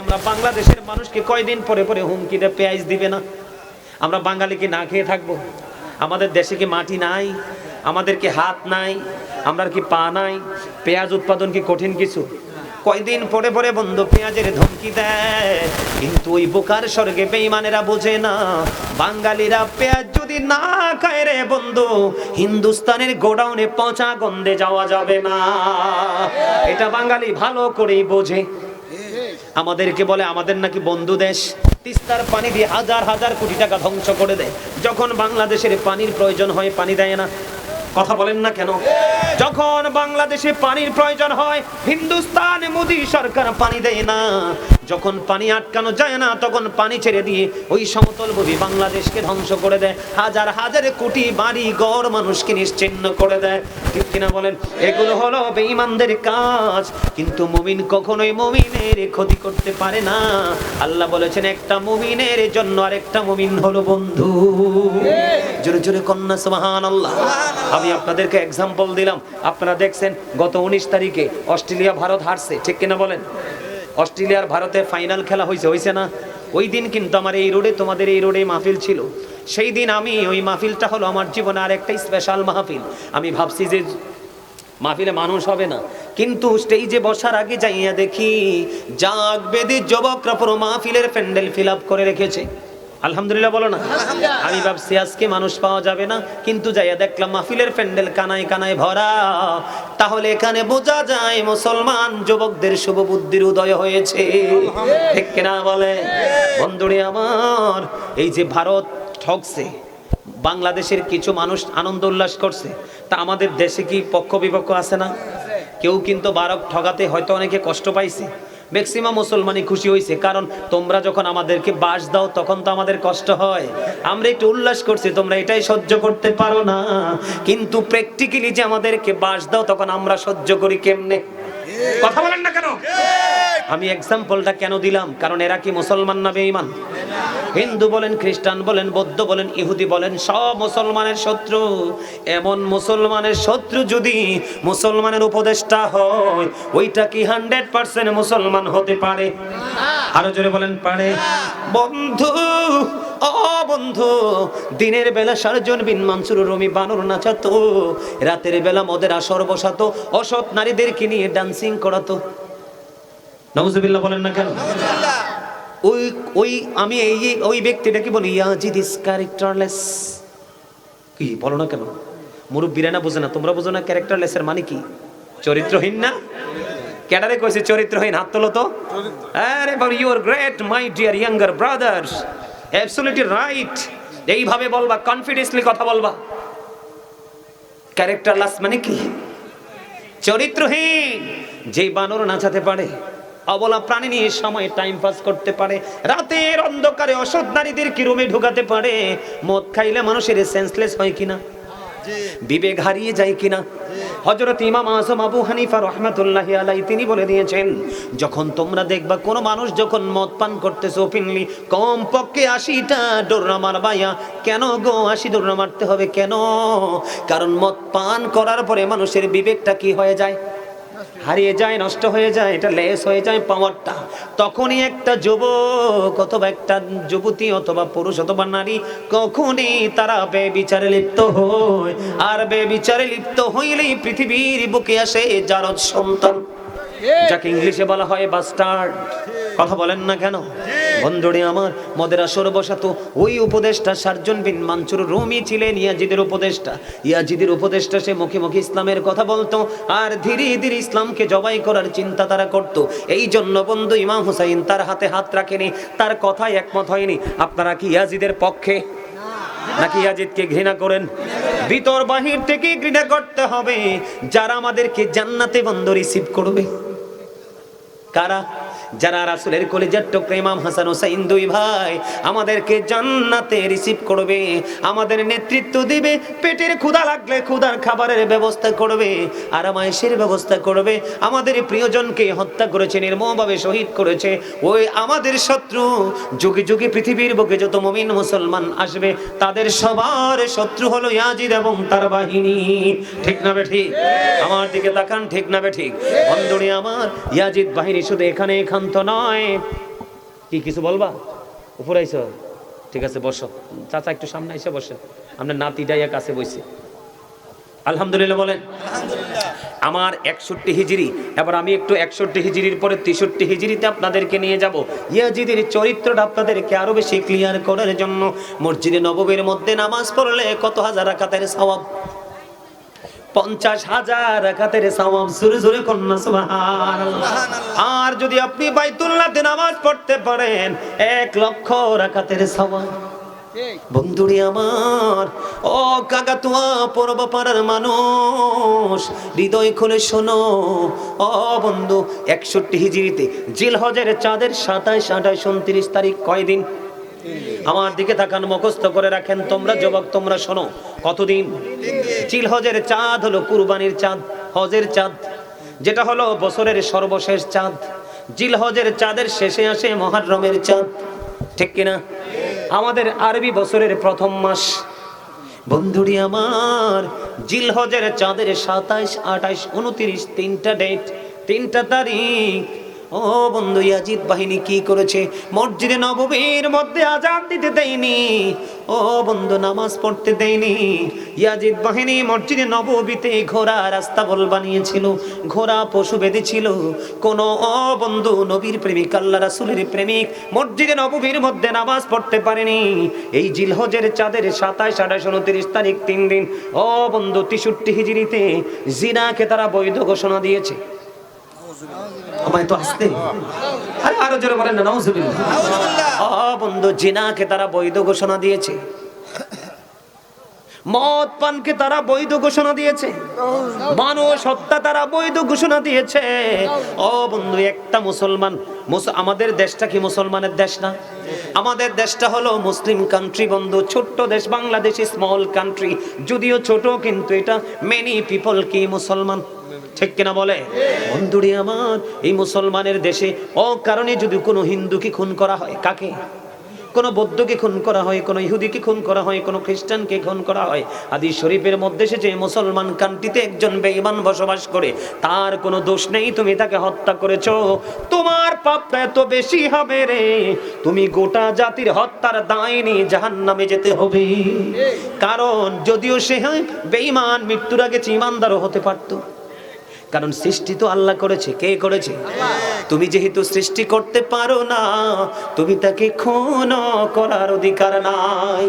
আমরা বাংলাদেশের মানুষকে কয়দিন পরে পরে হুমকি দেয় পেঁয়াজ দিবে না? আমরা বাঙালি কি না খেয়ে থাকব? আমাদের দেশে কি মাটি নাই? আমাদের কি হাত নাই? আমরা কি পা নাই? পেঁয়াজ উৎপাদন কি কঠিন কিছু? কয়দিন পরে পরে বন্ধু পেঁয়াজের ধমকি দেয়। কিন্তু ওই বোকার স্বর্গে বেইমানেরা বোঝে না, বাঙালিরা পেঁয়াজ যদি না খায় রে বন্ধু, হিন্দুস্তানের গোডাউনে পচা গন্ধে যাওয়া যাবে না। এটা বাঙালি ভালো করেই বোঝে। আমাদেরকে বলে, আমাদের নাকি বন্ধু দেশ। তিস্তার পানি দিয়ে হাজার হাজার কোটি টাকা ধ্বংস করে দেয়। যখন বাংলাদেশের পানির প্রয়োজন হয়, পানি দেয় না। কথা বলেন না কেন? যখন বাংলাদেশে পানির প্রয়োজন হয়, হিন্দুস্তান, মোদী সরকার পানি দেয় না। যখন পানি আটকানো যায় না, তখন পানি ছেড়ে দিয়ে ওই সমতল ভূমি বাংলাদেশকে ধ্বংস করে দেয়। হাজার হাজার কোটি বাড়ি গড় মানুষকে নিশ্চিন্ন করে দেয়। ঠিক কিনা বলেন? এগুলো হলো বেঈমানদের কাজ। কিন্তু মুমিন কখনোই মুমিনের ক্ষতি করতে পারে না। আল্লাহ বলেছেন, একটা মুমিনের জন্য আরেকটা মুমিন হলো বন্ধু। জোরে জোরে কন্যা সুবহান আল্লাহ আমি আপনাদেরকে এক্সাম্পল দিলাম। আপনারা দেখছেন, গত উনিশ তারিখে অস্ট্রেলিয়া ভারত হারছে। ঠিক কিনা বলেন? অস্ট্রেলিয়ার ভারতে ফাইনাল খেলা হয়েছে হয়েছে না? ওই দিন কিন্তু আমার এই রোডে, তোমাদের এই রোডে মাহফিল ছিল। সেই দিন আমি ওই মাহফিলটা হলো আমার জীবনে আর একটা স্পেশাল মাহফিল। আমি ভাবছি যে মাহফিলে মানুষ হবে না। কিন্তু স্টেজে বসার আগে যাইয়া দেখি জাগ বেদি যুবকরা পুরো মাহফিলের প্যান্ডেল ফিল করে রেখেছে। আলহামদুলিল্লাহ বলো না। আমি ভাবছি আজকে মানুষ পাওয়া যাবে না কিন্তু যাইয়া দেখলাম মাহফিলের প্যান্ডেল কানায় কানায় ভরা। তাহলে এখানে বোঝা যায় মুসলমান যুবকদের শুভ বুদ্ধির উদয় হয়েছে। ঠিক কিনা বলে? বন্ধুরে আমার এই যে ভারত ঠকছে বাংলাদেশের কিছু মানুষ আনন্দ উল্লাস করছে তা আমাদের দেশে কি পক্ষ বিপক্ষ আছে না? কেউ কিন্তু বারক ঠগাতে হয়তো অনেকে কষ্ট পাইছে। ম্যাক্সিমাম মুসলমানই খুশি হয়েছে কারণ তোমরা যখন আমাদেরকে বাস দাও তখন তো আমাদের কষ্ট হয়। আমরা একটু উল্লাস করছি তোমরা এটাই সহ্য করতে পারো না। কিন্তু প্র্যাকটিক্যালি যে আমাদেরকে বাস দাও তখন আমরা সহ্য করি কেমনে? কথা বলেন না কেন? আমি এক্সাম্পলটা কেন দিলাম? কারণ এরা কি মুসলমান না বেঈমান? হিন্দু বলেন, খ্রিস্টান বলেন, বৌদ্ধ বলেন, ইহুদি বলেন, সব মুসলমানের শত্রু। এমন মুসলমানের শত্রু যদি মুসলমানের উপদেষ্টা হয়, ওইটা কি হান্ড্রেড পার্সেন্ট মুসলমান হতে পারে? আরও জোরে বলেন, পারে। বন্ধু ও বন্ধু দিনের বেলা সারজন বিন মানসুর, রমি বানর নাচাতো, রাতের বেলা মদের আসর বসাতো অসৎ নারীদেরকে নিয়ে ডান্সিং করাতো। নবজুবিল্লাহ বলেন না কেন? ওই, আমি এই ওই ব্যক্তিটাকে বলি ইয়াজিদ ইস ক্যারেক্টারলেস। কি, বলো না কেন? মুরব্বীরা না বোঝে না, তোমরা বোঝো না ক্যারেক্টারলেসের মানে কি? চরিত্রহীন না? ক্যাডারে কইছে চরিত্রহীন, হাত তোলো তো। আরে বাবা you are great my dear younger brothers absolutely right এইভাবে বলবা কনফিডেন্সলি কথা বলবা। ক্যারেক্টারলেস মানে কি? চরিত্রহীন। যেই বানর নাচাতে পারে অবলা প্রাণী নিয়ে সময় টাইম পাস করতে পারে। রাতের অন্ধকারে অসৎ নারীদের কি রুমে ঢুকাতে পারে? মদ খাইলে মানুষের সেন্সলেস হয় কিনা? বিবেক হারিয়ে যায় কিনা? হজরত ইমাম আজম আবু হানিফা রহমাতুল্লাহ আলাই তিনি বলে দিয়েছেন যখন তোমরা দেখবা কোনো মানুষ যখন মদ পান করতেছে ওপেনলি কম পক্ষে আশিটা ডোরনা মারবাইয়া কেন গো আশি ডোরনা মারতে হবে কেন? কারণ মদ পান করার পরে মানুষের বিবেকটা কি হয়ে যায়? হারিয়ে যায় নষ্ট হয়ে যায় এটা লেস হয়ে যায় পাওয়ারটা। তখনই একটা যুবক অথবা একটা যুবতী অথবা পুরুষ অথবা নারী কখনই তারা বে বিচারে লিপ্ত হয়। আর বে বিচারে লিপ্ত হইলেই পৃথিবীর বুকে আসে যার সন্তান যাকে ইংলিশে বলা হয় বাস্টার্ড। কথা বলেন না কেন? বন্ধুরে আমার, মদের আসর বসাতো ওই উপদেশটা সার্জন বিন মানচুর রুমি ছিলেন ইয়াজিদের উপদেশটা ইয়াজিদের উপদেশটা সে মুখে মুখে ইসলামের কথা বলতো, আর ধীরে ধীরে ইসলামকে জবাই করার চিন্তা তারা করত। এই জন্য বন্ধু ইমাম হুসাইন তার হাতে হাত রাখেনি, তার কথায় একমত হয়নি। আপনারা কি ইয়াজিদের পক্ষে? নাকি ইয়াজিদকে ঘৃণা করেন? ভিতর বাহির থেকে ঘৃণা করতে হবে। যারা আমাদেরকে জান্নাতে বন্ধ রিসিভ করবে? কারা? যারা রাসুলের কলেজের টুকরা ইমাম হাসান হোসাইন দুই ভাই আমাদেরকে জান্নাতে রিসিভ করবে, আমাদের নেতৃত্ব দিবে, পেটের ক্ষুধা লাগলে ক্ষুধার খাবারের ব্যবস্থা করবে আরামায়েশের ব্যবস্থা করবে। আমাদের প্রিয়জনকে হত্যা করেছে, নির্মমভাবে শহীদ করেছে। ওই আমাদের শত্রু, যুগে যুগে পৃথিবীর বুকে যত মমিন মুসলমান আসবে, তাদের সবার শত্রু হলো ইয়াজিদ এবং তার বাহিনী। ঠিক না ঠিক? আমার দিকে তাকান, ঠিক না ঠিক? বন্ধুরে আমার, ইয়াজিদ বাহিনী শুধু এখানে এখান্ত নয়। কি কিছু বলবা? উপরে আইসো। ঠিক আছে বসো। চাচা একটু সামনে এসে বসে। আপনার নাতিটাই কাছে বসে আলহামদুলিল্লাহ বলেন। আমার একষট্টি হিজড়ি। এবার আমি একটু একষট্টি হিজড়ির পরে তেষট্টি হিজড়িতে আপনাদেরকে নিয়ে যাব। ইয়াজিদের চরিত্রটা আপনাদেরকে আরও বেশি ক্লিয়ার করার জন্য। মসজিদে নববীর মধ্যে নামাজ পড়লে কত হাজার রাকাতের সওয়াব। পঞ্চাশ হাজার রাকাতের সওয়াব জোরে জোরে কন্যা সুবহানাল্লাহ। আর যদি আপনি বাইতুল্লাহতে নামাজ পড়তে পারেন এক লক্ষ রাকাতের সওয়াব। বন্ধুরি আমার ও কাকাতুয়া পূর্ব পাড়ার মানুষ হৃদয় খুলে শোনো। ও বন্ধু একষট্টি হিজড়িতে জিল হজের চাঁদের সাতাইশ আঠাইশ উনত্রিশ তারিখ কয়দিন? আমার দিকে তাকান, মুখস্থ করে রাখেন। তোমরা যুবক, তোমরা শোনো। কতদিন? চিল হজের চাঁদ হলো কুরবানির চাঁদ, হজের চাঁদ। যেটা হলো বছরের সর্বশেষ চাঁদ। জিল হজের চাঁদের শেষে আসে মহারমের চাঁদ। ঠিক কিনা? আমাদের আরবি বছরের প্রথম মাস। বন্ধুরি আমার, জিল হজের চাঁদের সাতাইশ, আঠাইশ, উনত্রিশ, তিনটা ডেট তিনটা তারিখ। ও বন্ধু ইয়াজিদ, বাহিনী কি করেছে? মসজিদে নববীর মধ্যে আজান দিতে দেয়নি। ও বন্ধু, নামাজ পড়তে দেয়নি। ইয়াজিদ, বাহিনী মসজিদে নববীতে ঘোড়া রাস্তা বল বানিয়েছিল, ঘোড়া পশু বেঁধেছিল। কোন ও বন্ধু, নবীর প্রেমিক, আল্লাহ রাসুলের প্রেমিক মসজিদে নববীর মধ্যে নামাজ পড়তে পারেনি। এই জিলহজের চাঁদের সাতাইশ আঠাশ, উনত্রিশ তারিখ তিন দিন, ও বন্ধু, তেষট্টি হিজড়িতে জিনাকে তারা বৈধ ঘোষণা দিয়েছে। আমায় তো আসতে। আরে আরও জোরে বলেন না নাউজুবিল্লাহ বন্ধু জিনাকে তারা বৈধ ঘোষণা দিয়েছে। মদ পানকে তারা বৈধ ঘোষণা দিয়েছে। মানুষ হত্যা তারা বৈধ ঘোষণা দিয়েছে। ও বন্ধু একটা মুসলমান আমাদের দেশটা কি মুসলমানের দেশ না? আমাদের দেশটা হলো মুসলিম কান্ট্রি বন্ধু ছোট্ট দেশ বাংলাদেশ স্মল কান্ট্রি যদিও ছোট কিন্তু এটা মেনি পিপল কি মুসলমান? ঠিক কিনা বলে? বন্ধুরি আমার এই মুসলমানের দেশে ও কারণে যদি কোনো হিন্দুকে খুন করা হয় কাকে? কোন বৌদ্ধকে খুন করা হয় কোন ইহুদিকে খুন করা হয় কোন খ্রিস্টানকে খুন করা হয় আদি শরীফের মধ্যে এসেছে মুসলমান কান্ট্রিতে একজন বেঈমান বসবাস করে তার কোনো দোষ নেই তুমি তাকে হত্যা করেছ। তোমার পাপটা এত বেশি হবে রে তুমি গোটা জাতির হত্যার দায় নিয়ে জাহান্নামে যেতে হবে। কারণ যদিও সে বেঈমান মৃত্যুর আগে ইমানদারও হতে পারতো কারণ সৃষ্টি তো আল্লাহ করেছে। কে করেছে? তুমি যেহেতু সৃষ্টি করতে পারো না, তুমি তাকে খুন করার অধিকার নাই।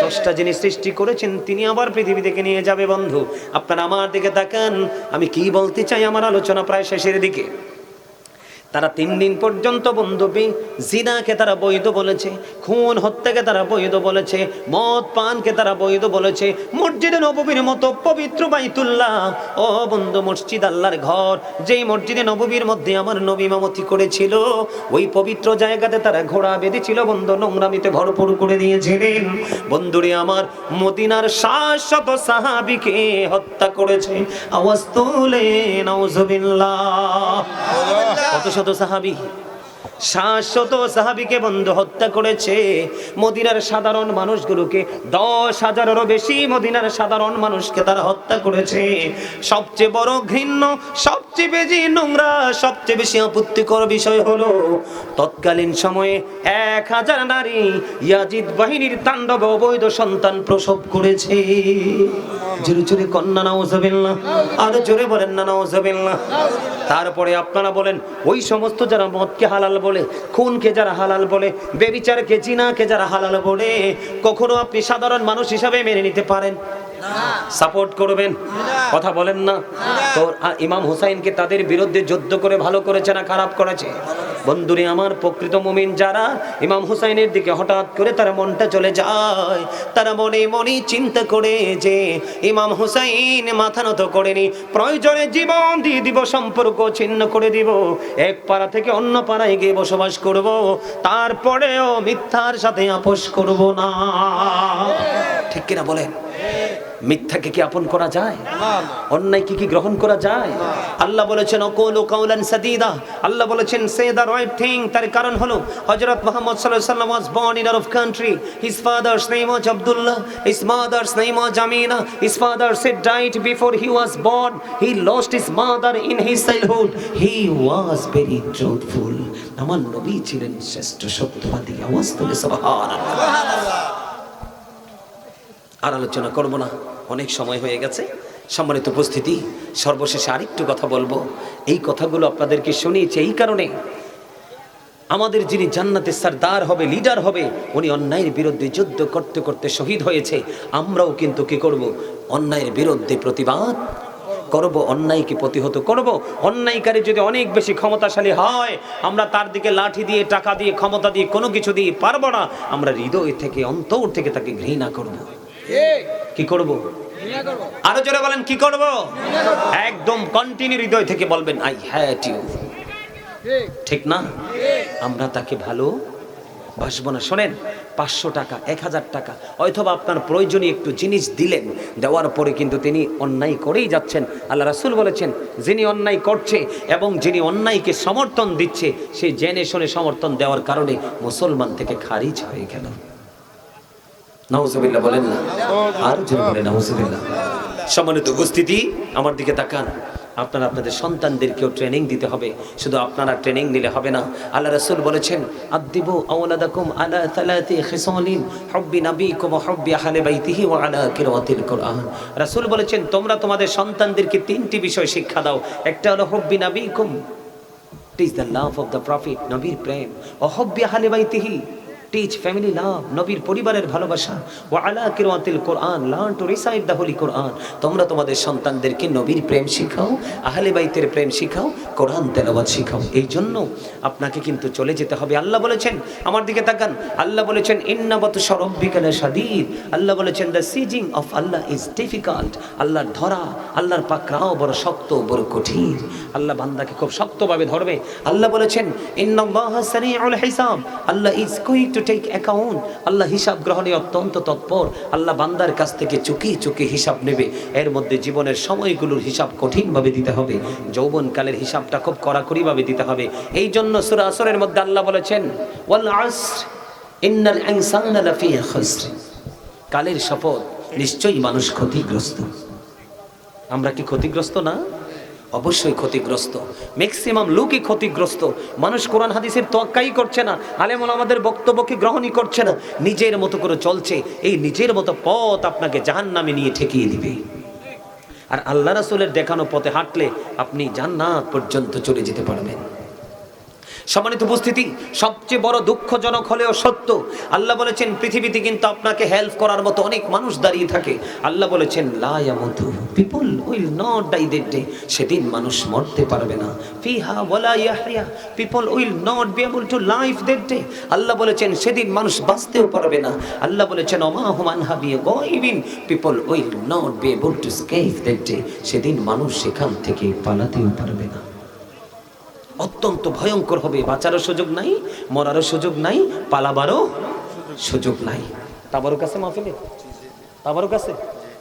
ষষ্ঠা যিনি সৃষ্টি করেছেন, তিনি আবার পৃথিবী থেকে নিয়ে যাবে বন্ধু। আপনারা আমার দিকে তাকান, আমি কি বলতে চাই আমার আলোচনা প্রায় শেষের দিকে। তারা তিন দিন পর্যন্ত বন্ধুবি জিনাকে তারা বৈধ বলেছে খুন হত্যাকে তারা বৈধ বলেছে মদ পানকে তারা বৈধ বলেছে মসজিদে নববীর মতো পবিত্র বাইতুল্লাহ। ও বন্ধু মসজিদ আল্লাহর ঘর যেই মসজিদে নববীর মধ্যে আমার নবী মামতি করেছিল ওই পবিত্র জায়গাতে তারা ঘোড়া বেঁধেছিল বন্ধু নোংরামিতে ভরপুর করে দিয়েছিলেন। বন্ধুরে আমার মদিনার শাশ্বত সাহাবিকে হত্যা করেছে। আওয়াজ তুলে কত শত সাহাবি। শাশ্বত সাহাবিকে বন্ধ হত্যা করেছে মদিনার সাধারণ মানুষগুলোকে। দশ হাজারেরও বেশি মদিনার সাধারণ মানুষকে তারা হত্যা করেছে। সবচেয়ে বড় ঘৃণ্য সবচেয়ে বেশি নোংরা, সবচেয়ে বেশি আপত্তিকর বিষয় হলো, তৎকালীন সময়ে এক হাজার নারী ইয়াজিদ বাহিনীর তাণ্ডব অবৈধ সন্তান প্রসব করেছে। জোরে জোরে কন্যা, নাউজবিল্লাহ। আরও জোরে বলেন না, নাউজবিল্লাহ। তারপরে আপনারা বলেন, ওই সমস্ত যারা মদকে হালাল বলে, খুনকে যারা হালাল বলে, বেবিচারকে, জিনাকে যারা হালাল বলে, কখনো আপনি সাধারণ মানুষ হিসাবে মেনে নিতে পারেন? সাপোর্ট করবেন। কথা বলেন না। তো ইমাম হুসাইনকে তাদের বিরুদ্ধে যুদ্ধ করে ভালো করেছে না খারাপ করেছে? বন্ধুরে আমার প্রকৃত মুমিন যারা ইমাম হুসাইনের দিকে হঠাৎ করে তারা মনটা চলে যায়। তারা মনে মনে চিন্তা করে যে ইমাম হুসাইন মাথা নত করেনি। প্রয়োজনে জীবন দিয়ে দিব সম্পর্ক ছিন্ন করে দিব। এক পাড়া থেকে অন্য পাড়ায় গিয়ে বসবাস করব। তারপরেও মিথ্যার সাথে আপোষ করব না। ঠিক কিনা বলেন? মিথ্যাকে কি আপন করা যায়? অন্যায় কি কি গ্রহণ করা যায়? আল্লাহ বলেছেন অকোলো কাউলান সাদিদা। আল্লাহ বলেছেন সে দা রাইট থিং তার কারণ হলো হযরত মুহাম্মদ সাল্লাল্লাহু আলাইহি ওয়াস born in of country his father Abdullah mother name was Amina she died before he was born he lost his mother in his childhood he was very truthful আমার ছিলেন শ্রেষ্ঠ সত্যবাদী আওয়াজ আর আলোচনা করব না। অনেক সময় হয়ে গেছে। সম্মানিত উপস্থিতি, সর্বশেষে আরেকটু কথা বলব। এই কথাগুলো আপনাদেরকে শুনিয়েছি এই কারণে। আমাদের যিনি জান্নাতে সর্দার হবে, লিডার হবে, উনি অন্যায়ের বিরুদ্ধে যুদ্ধ করতে করতে শহীদ হয়েছে। আমরাও কিন্তু কি করব? অন্যায়ের বিরুদ্ধে প্রতিবাদ করব, অন্যায়কে প্রতিহত করব। অন্যায়কারী যদি অনেক বেশি ক্ষমতাশালী হয়, আমরা তার দিকে লাঠি দিয়ে, টাকা দিয়ে, ক্ষমতা দিয়ে কোনো কিছু দিয়ে পারব না। আমরা হৃদয় থেকে, অন্তর থেকে তাকে ঘৃণা করব। কি করব? আরও জোরে বলেন কি করব? একদম কন্টিনিউ হৃদয় থেকে বলবেন আই হ্যাট ইউ ঠিক না? আমরা তাকে ভালো বাসবো না। শোনেন পাঁচশো টাকা এক হাজার টাকা অথবা আপনার প্রয়োজনীয় একটু জিনিস দিলেন দেওয়ার পরে কিন্তু তিনি অন্যায় করেই যাচ্ছেন। আল্লাহ রাসুল বলেছেন যিনি অন্যায় করছে এবং যিনি অন্যায়কে সমর্থন দিচ্ছে সে জেনে শুনে সমর্থন দেওয়ার কারণে মুসলমান থেকে খারিজ হয়ে গেল। নাউজুবিল্লাহ বলেন না। আর জোরে বলেন, নাউজুবিল্লাহ। সম্মানিত উপস্থিতি, আমার দিকে তাকান। আপনারা আপনাদের সন্তানদেরকেও ট্রেনিং দিতে হবে। শুধু আপনারা ট্রেনিং দিলে হবে না। আল্লাহ রাসূল বলেছেন আদিবু আওলাদাকুম আলা তালাতি খিসালিন, হুব্বি নাবিকুম ওয়া হুব্বি আহলি বাইতিহি ওয়া আলা কিরাতিল কুরআন। রাসূল বলেছেন, তোমরা তোমাদের সন্তানদেরকে তিনটি বিষয় শিক্ষা দাও। একটা হলো হুব্বি নাবিকুম teach the love of the prophet নবীর প্রেম। ও হব্বি আহলে বাইতিহি টিচ ফ্যামিলি লাভ নবীর পরিবারের ভালোবাসা। ও আলা কিরাতিল Quran learn to recite the holy Quran. তোমরা তোমাদের সন্তানদেরকে নবীর প্রেম শিখাও, আহলে বাইতের প্রেম শিখাও, কোরআন তেলাওয়াত শিখাও। এই জন্য আপনাকে কিন্তু চলে যেতে হবে। আল্লাহ বলেছেন, আমার দিকে তাকান। আল্লাহ বলেছেন ইন্নাবত সরব্বিকালা সাদিদ আল্লাহ বলেছেন the seizing of Allah is difficult আল্লাহর ধরা, আল্লাহর পাকড়াও বড় শক্ত, বড় কঠিন। আল্লাহ বান্দাকে খুব শক্তভাবে ধরবে। আল্লাহ বলেছেন, ইন্নাল্লাহ সারিউল হিসাব। Allah is quick to take account Allah হিসাব গ্রহণে অত্যন্ত তৎপর। আল্লাহ বান্দার কাছ থেকে চুকি চুকি হিসাব নেবে। এর মধ্যে জীবনের সময়গুলোর হিসাব কঠিনভাবে দিতে হবে। যৌবনকালের হিসাবটা খুব কড়াকড়িভাবে দিতে হবে। এই জন্য সূরা আসরের মধ্যে আল্লাহ বলেছেন, ওয়াল কালের শপথ নিশ্চয়ই মানুষ ক্ষতিগ্রস্ত। আমরা কি ক্ষতিগ্রস্ত না? অবশ্যই ক্ষতিগ্রস্ত। ম্যাক্সিমাম লোকই ক্ষতিগ্রস্ত। মানুষ কোরআন হাদিসের তোয়াক্কাই করছে না। আলেমুল আমাদের বক্তব্যকে গ্রহণই করছে না। নিজের মতো করে চলছে। এই নিজের মতো পথ আপনাকে জাহান নামে নিয়ে ঠেকিয়ে দিবে। আর আল্লাহ রাসূলের দেখানো পথে হাঁটলে আপনি জান্নাত পর্যন্ত চলে যেতে পারবেন। সম্মানিত উপস্থিতি, সবচেয়ে বড় দুঃখজনক হলেও সত্য, আল্লাহ বলেছেন, পৃথিবীতে কিন্তু আপনাকে হেল্প করার মতো অনেক মানুষ দাঁড়িয়ে থাকে। আল্লাহ বলেছেন লায়ামতু people will not die that day সেদিন মানুষ মরতে পারবে না। ফিহা people will not be able to life that day Allah বলেছেন, সেদিন মানুষ বাঁচতেও পারবে না। আল্লাহ বলেছেন, ওমা হুমান হাবিয়ে people will not be able to escape that day সেদিন মানুষ সেখান থেকে পালাতেও পারবে না। অত্যন্ত ভয়ঙ্কর হবে, বাঁচারও সুযোগ নাই, মরারও সুযোগ নাই, পালাবারও সুযোগ নাই। তাবারও কাছে মাহফিলে? তাবারও কাছে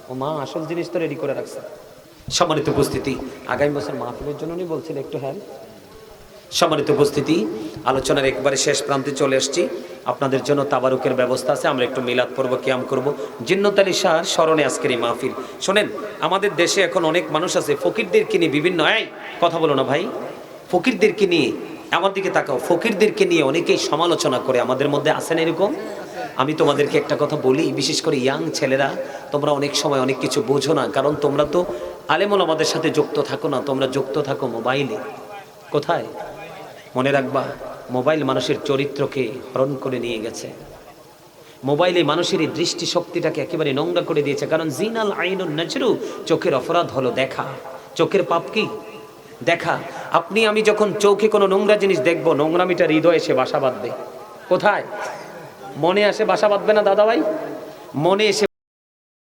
ও মা, আসল জিনিস তো রেডি করে রাখছে। সম্মানিত উপস্থিতি, আগামী বছর মাহফিলের জন্য উনি বলছেন একটু হেল্প সম্মানিত উপস্থিতি, আলোচনার একবারে শেষ প্রান্তে চলে এসেছি। আপনাদের জন্য তাবারুকের ব্যবস্থা আছে, আমরা একটু মিলাদ পর্ব কিয়াম করব। জিন্নত আলী শাহর স্মরণে আজকের এই মাহফিল। শোনেন, আমাদের দেশে এখন অনেক মানুষ আছে ফকিরদেরকে নিয়ে বিভিন্ন আয় কথা বলো না ভাই। ফকিরদেরকে নিয়ে, আমার দিকে তাকাও, ফকিরদেরকে নিয়ে অনেকেই সমালোচনা করে, আমাদের মধ্যে আছেন এরকম? আমি তোমাদেরকে একটা কথা বলি, বিশেষ করে ইয়াং ছেলেরা, তোমরা অনেক সময় অনেক কিছু বোঝো না, কারণ তোমরা তো আলেমল আমাদের সাথে যুক্ত থাকো না, তোমরা যুক্ত থাকো মোবাইলে। কোথায়? মনে রাখবা, মোবাইল মানুষের চরিত্রকে হরণ করে নিয়ে গেছে। মোবাইলে মানুষের এই দৃষ্টিশক্তিটাকে একেবারে নোংরা করে দিয়েছে, কারণ জিনাল আইনুন নাজরু, চোখের অপরাধ হলো দেখা। চোখের পাপ কি? দেখা। আপনি, আমি যখন চোখে কোনো নোংরা জিনিস দেখব, নোংরামিটা হৃদয়ে এসে বাসা বাঁধবে। কোথায়? মনে আসে বাসা বাঁধবে না দাদা ভাই মনে এসে